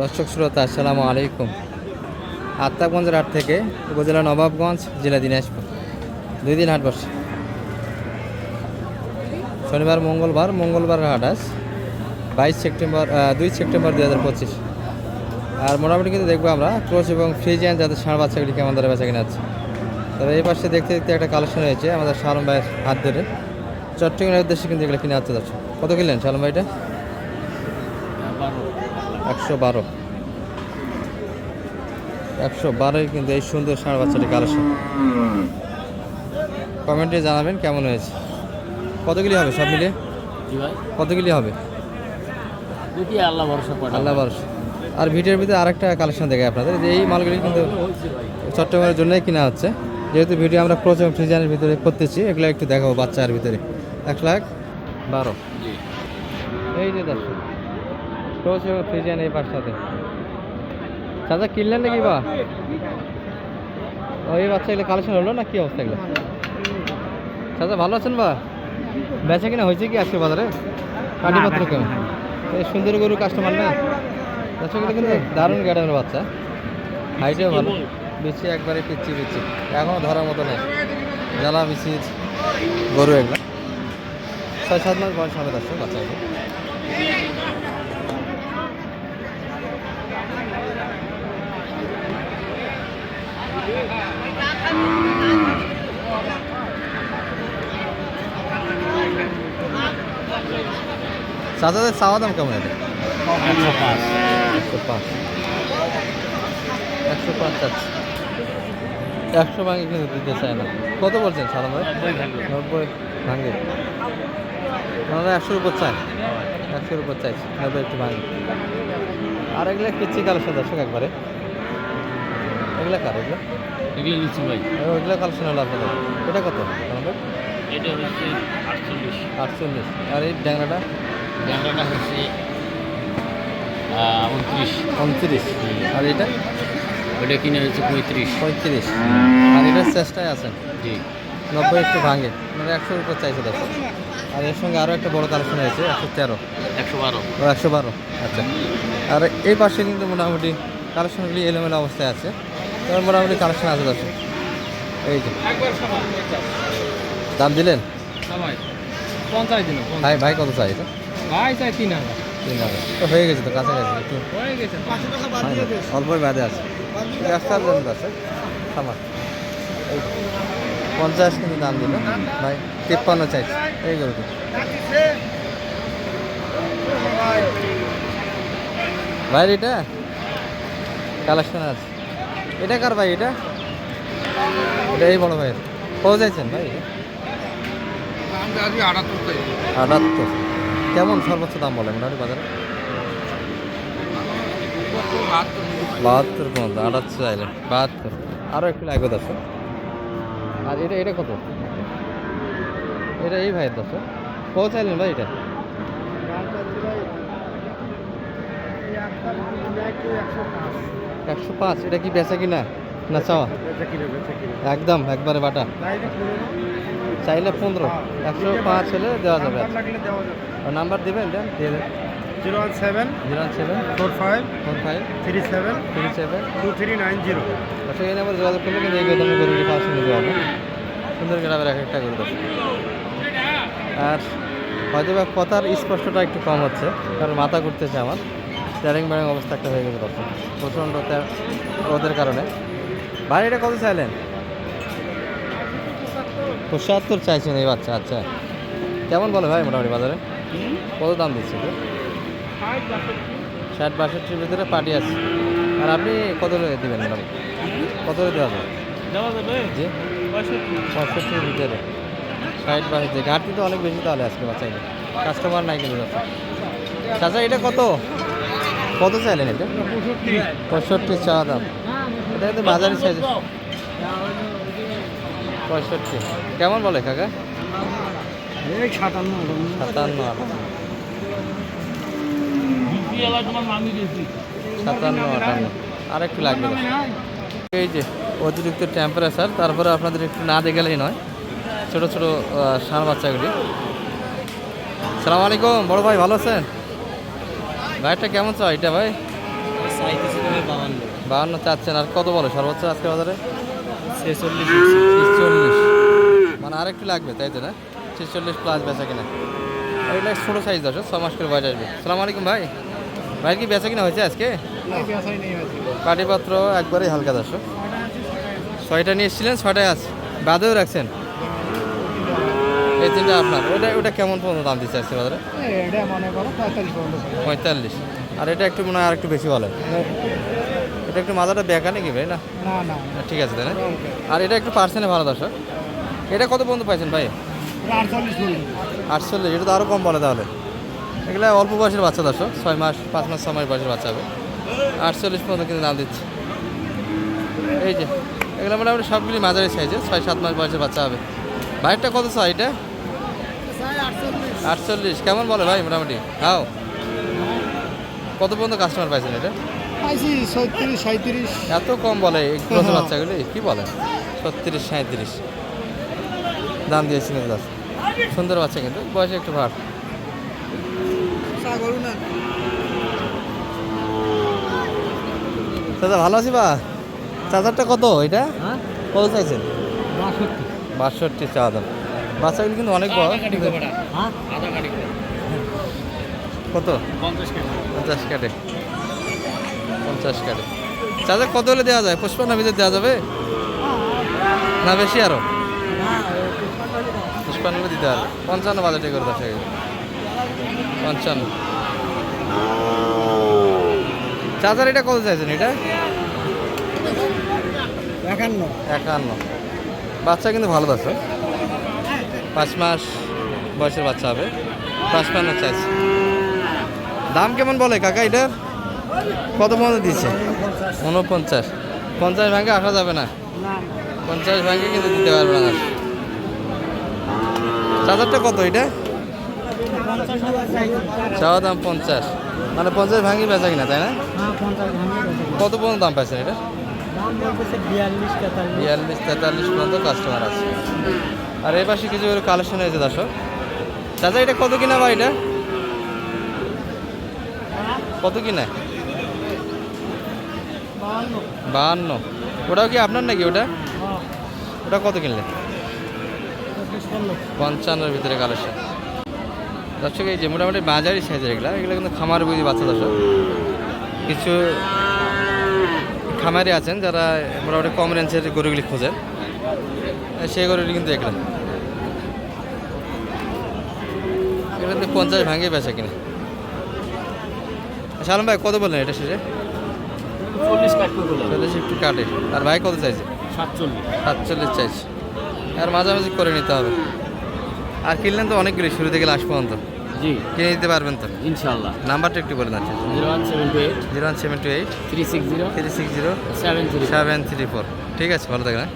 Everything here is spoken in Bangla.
দর্শক শ্রোতা, আসসালামু আলাইকুম। আত্মাগঞ্জের হাট থেকে উপজেলা নবাবগঞ্জ, জেলা দিনাজপুর। দুই দিন হাট বসে। শনিবার, মঙ্গলবার মঙ্গলবার হাট আস বাইশ সেপ্টেম্বর দুই সেপ্টেম্বর দুই হাজার পঁচিশ। আর মোটামুটি কিন্তু দেখব আমরা ক্রোচ এবং ফ্রিজিয়ান যাদের ষাঁড় বাচ্চাগুলি কেমন ধরে বেচা কিনা আছে তবে এই পাশে দেখতে দেখতে একটা কালেকশন হয়েছে আমাদের শালম ভাইয়ের হাত ধরে। চট্টগ্রামের উদ্দেশ্যে কিন্তু এগুলো কিনে আসতে যাচ্ছে। কত কিনলেন শালম ভাইটা একশো বারো। একশো বারোই কিন্তু এই সুন্দর ষাঁড় বাচ্চাটি কালেকশন। কমেন্টে জানাবেন কেমন হয়েছে। কতগুলি হবে সব ভাই। কতগুলি হবে? আল্লাহ ভরসা আল্লাহ আর ভিডিওর ভিতরে আরেকটা কালেকশন দেখে আপনাদের। যে এই মালগুলি কিন্তু চট্টগ্রামের জন্যই কিনা হচ্ছে। যেহেতু ভিডিও আমরা ক্রোচ এবং ফ্রিজানের ভিতরে করতেছি এগুলো একটু দেখাবো বাচ্চার ভিতরে। এক লাখ বারো। এই যে দর্শক ক্রোচ এবং ফ্রিজিয়ান এই পাশটাতে চাচা, কিনলেন নাকি বা? ওই বাচ্চা এগুলো কালেকশন হলো না? কি অবস্থা এগুলো? চাচা, ভালো আছেন বা? বেচা কিনা হয়েছে কি আজকে বাজারে? কাটিপত্র কেমন এই সুন্দর গরু কাস্টমার না? এগুলো কিন্তু দারুণ গার্ডেনের বাচ্চা। হাইটেও ভালো। বেশি একবারে পিচ্ছি পিচ্ছি এখনও ধরার মতো নেই। জ্বালা বিচির গরু এগুলো। ছয়, সাত মাস বয়স হবে দর্শক বাচ্চা চাচাদের চাওয়া দাম কেমন এটা? একশো পাঁচ। একশো পাঁচ। একশো পাঁচ চাচ্ছি। একশো ভাঙে কিন্তু দিতে চায় না। কত বলছেন সালাম ভাই? নব্বই ভাঙে। ওনারা একশোর উপর চায়? একশোর উপর চাইছি। নব্বই একটু ভাঙে। আর এগুলো পিচ্ছি কালেকশন দর্শক একবারে। এগুলো কার এগুলো? এগুলো নিচ্ছি ভাই। ওইগুলো কালেকশন হলো আপনাদের। এটা কত? সালাম ভাই? এটা হচ্ছে আটচল্লিশ। আটচল্লিশ। আর এই ড্যাংরাটা? ব্যাংকটা হচ্ছে উনত্রিশ। উনত্রিশ। আর এটা? ওটা কিনে হচ্ছে পঁয়ত্রিশ। পঁয়ত্রিশ। আর এটার চেষ্টায় আছেন? জি। নব্বই একটু ভাঙে। মানে একশোর উপর চাইছে দেখো। আর এর সঙ্গে আরও একটা বড় কালেকশন হয়েছে একশো তেরো। একশো বারো। একশো বারো। আচ্ছা। আর এই পাশে কিন্তু মোটামুটি কালেকশনগুলি এলোমেলো অবস্থায় আছে। এবার মোটামুটি কালেকশন আছে দর্শক। এই যে। দাম দিলেন? পঞ্চাশ দিন ভাই ভাই কত চাই এটা? ভাই চাই তিন হাজার। তিন হাজার। তো হয়ে গেছে তো কাছাকাছি একটু। হয়ে গেছে অল্পই বাদে আছে। ব্যবসার জন্য আছে। আমার পঞ্চাশ কিন্তু দাম দিল। ভাই তিপ্পান্ন চাইছি। এই গরুটি ভাই এটা? কালেকশন আছে। এটা কার ভাই এটা? এটা এই বড় ভাইয়ের। কত চাইছেন ভাই? আটাত্তর। কেমন সর্বোচ্চ দাম বলে মোটামুটি বাজারে? বাহাত্তর পর্যন্ত আটাত্তর চাইলেন বাহাত্তর। আরও একটু লাগবে দশ আর এটা এটা কত? এটা এই ভাইয়ের দশ কত চাইলেন ভাই এটা? একশো পাঁচ। এটা কি বেচা কিনা? না চাওয়া? একদম একবারে বাটা। চাইলে পনেরো একশো পাঁচ হলে দেওয়া যাবে। নাম্বার দেবেন দেন দিয়ে দেন। Zero one seven zero seven four five four five three seven three seven. Two three nine zero. আচ্ছা এই নাম্বার যোগাযোগ করলে কিন্তু এই বেতনে গরুটি পাঁচশো নিতে পারব সুন্দর গ্রামের এক একটা গরু দশ আর হয়তো বা কথার স্পষ্টটা একটু কম হচ্ছে কারণ মাথা ঘুরতেছে আমার। ট্যারিং ব্যারিং অবস্থা একটা হয়ে গেছে দর্শক প্রচণ্ড রোদের কারণে। ভাই এটা কত চাইলেন? পঁচাত্তর চাইছেন এই বাচ্চা আচ্ছা। কেমন বলে ভাই মোটামুটি বাজারে? কত দাম দিচ্ছে তো ষাট বাষট্টির ভিতরে পার্টি আছে। আর আপনি কত করে দেবেন মোটামুটি কত করে দেওয়া যাবে? জি। পঁয়ষট্টির ভিতরে। ষাট বাষট্টি। ঘাটতি তো অনেক বেশি তাহলে আজকে বাচ্চাইলে কাস্টমার নাই কিন্তু যাচ্ছে চাচা এটা কত? কত চাইলেন এটা? পঁয়ষট্টি। চা দাম। এটা কিন্তু মাঝারি সাইজ পঁয়ষট্টি। কেমন বলে কাকা? এই সাতান্ন সাতান্ন আটান্ন তোমার সাতান্ন আটান্ন। আর একটু লাগবে এই যে অতিরিক্ত টেম্পারেচার তারপরে আপনাদের একটু না দেখলেই নয়। ছোট ছোট ষাঁড় বাচ্চাগুলি। সালাম আলাইকুম বড় ভাই ভালো আছেন? ভাইটা কেমন চাও এটা ভাই? তুমি চাচ্ছেন। আর কত বলে সর্বোচ্চ আজকে বাজারে? ছেচল্লিশ ছেচল্লিশ। মানে আর একটু লাগবে তাই তো না? ছেচল্লিশ প্লাস বেচা কিনা। এটা ছোটো সাইজ দশ ছ মাস করে বয়স আসবে। সালাম আলাইকুম ভাই। ভাই কি বেচা কিনা হয়েছে আজকে? কাটিপত্র একবারেই হালকা দশ ছয়টা নিয়ে এসেছিলেন ছয়টায় আছে বাদেও রাখছেন? এই তিনটা আপনার। ওটা ওটা কেমন পর্যন্ত দাম দিচ্ছে আজকে বাজারে? পঁয়তাল্লিশ আর এটা একটু মনে হয় আর একটু বেশি বলে। এটা একটু মাথাটা বেঁকা নাকি ভাই? না? না ঠিক আছে তাই না? আর এটা একটু পার্সেন্টে ভালো দর্শক। এটা কত পর্যন্ত পাইছেন ভাই? আটচল্লিশ এটা তো আরও কম বলে তাহলে। এগুলো অল্প বয়সের বাচ্চা দর্শক ছয় মাস পাঁচ মাস ছয় মাস বয়সের বাচ্চা হবে। আটচল্লিশ পর্যন্ত কিন্তু দাম দিচ্ছে। এই যে এগুলো মোটামুটি সবগুলি মাঝারি সাইজে ছয় সাত মাস বয়সের বাচ্চা হবে। ভাইটা কত চাই এটা? আটচল্লিশ। কেমন বলে ভাই মোটামুটি? হাও। কত পর্যন্ত কাস্টমার পাইছেন এটা? পাইছি ছত্রিশ সাঁত্রিশ এত কম বলে এই ক্রসের বাচ্চাগুলি? কি বলে? ছত্রিশ সাঁত্রিশ দাম দিয়েছি দাস। সুন্দর বাচ্চা কিন্তু বয়সে একটু ভার দাদা ভালো আছি বা? চার্জারটা কত এটা? কত চাইছেন? বাষট্টি। চার্জার বাচ্চাগুলি কিন্তু অনেক বড়। কত? পঞ্চাশ কেজি। পঞ্চাশ কাটে পঞ্চাশ কাটে। চার্জার কত হলে দেওয়া যায়? পুষ্পান্ন ভিতরে দেওয়া যাবে? না বেশি আরও? পুষ্পান্ন দিতে হবে। পঞ্চান্ন বাজেটে করে দশ পঞ্চান্ন। চার্জার এটা কত চাইছেন এটা? একান্ন। একান্ন। বাচ্চা কিন্তু ভালো আছে পাঁচ মাস বয়সের বাচ্চা হবে। পাঁচপান্ন চাইছে। দাম কেমন বলে কাকা এটার? কত পর্যন্ত দিচ্ছে? উনপঞ্চাশ। পঞ্চাশ ভাঙে আসা যাবে না। পঞ্চাশ ভাঙে কিন্তু দিতে পারবে না। চার্জারটা কত এটা? চাওয়া দাম পঞ্চাশ। মানে পঞ্চাশ ভাঙি বেচা কিনা তাই না? কত পর্যন্ত দাম পাইছেন এটা? বিয়াল্লিশ তেতাল্লিশ। পর্যন্ত কাস্টমার আছে। আর এই পাশে কিছু কালেকশন হয়েছে দর্শক। চাচা এটা কত কিনা ভাই এটা? কত কিনা? বাহান্ন। ওটাও কি আপনার নাকি ওটা? ওটা কত কিনলে পঞ্চান্নর ভিতরে কালেকশন। দর্শক, এই যে মোটামুটি বাজারি সাইজের এগুলো এগুলো কিন্তু খামার বুঝি বাচ্চা দর্শক। কিছু খামারি আছেন যারা মোটামুটি কম রেঞ্জের গরুগুলি খোঁজেন। সেই গরুগুলি কিন্তু এগুলো এগুলো কিন্তু পঞ্চাশ ভাঙে বেচা কিনে। সালাম ভাই, কত বললেন এটা শেষে? চল্লিশ কাট করে চল্লিশ একটু কাটে। আর ভাই কত চাইছে? সাতচল্লিশ। সাতচল্লিশ চাইছে। আর মাঝামাঝি করে নিতে হবে। আর কিনলেন তো অনেকগুলি শুরু থেকে লাস্ট পর্যন্ত। জি। কিনে দিতে পারবেন তো? ইনশাল্লাহ নাম্বারটা একটু বলে দিচ্ছেন zero one seven two eight. Zero one seven two eight. Three six zero. Three six zero. Seven three seven three four. ঠিক আছে ভালো থাকবেন হ্যাঁ?